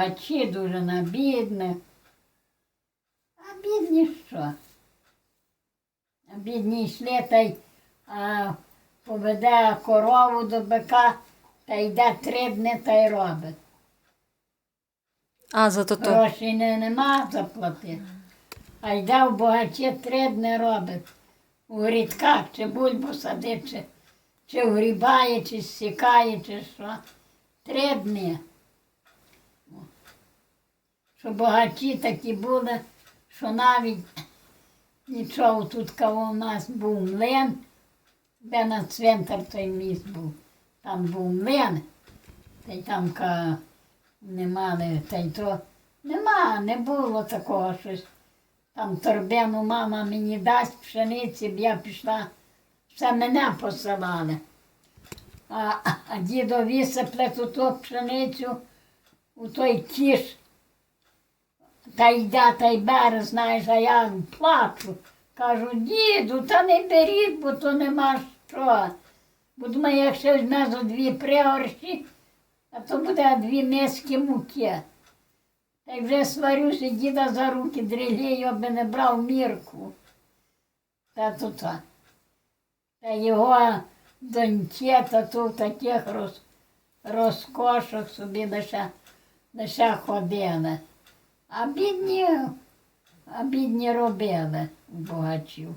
багачі дуже на бідних. А бідні що? А бідні йшли та й а, поведе корову до бика та йде три дні та й робить. А, зато то. Грошей не, нема заплатити. А йде в багачі три дні робить. У грідках чи бульбу садить, чи, чи вгрібає, чи сікає, чи що. Три дні. Що багачі такі були, що навіть нічого тут кого у нас був млин, де на цвинтар той міст був. Там був млин, та й там ка, не мали, та й то нема, не було такого щось. Там торбину мама мені дасть пшениці, б я пішла, все мене посилали. А, а дідо висипле ту ту пшеницю у той кіш. Та йде, та й бере, знаєш, а я плачу. Кажу, діду, та не беріть, бо то нема що. Бо думаю, якщо візьме дві пригорші, а то буде дві миски муки. Та й вже сварюся, діда за руки дрілію, аби не брав мірку. Та то то. Та його доньки, та то в таких роз, розкошах собі лише, лише ходили. А бідні, а бідні робили у богачів.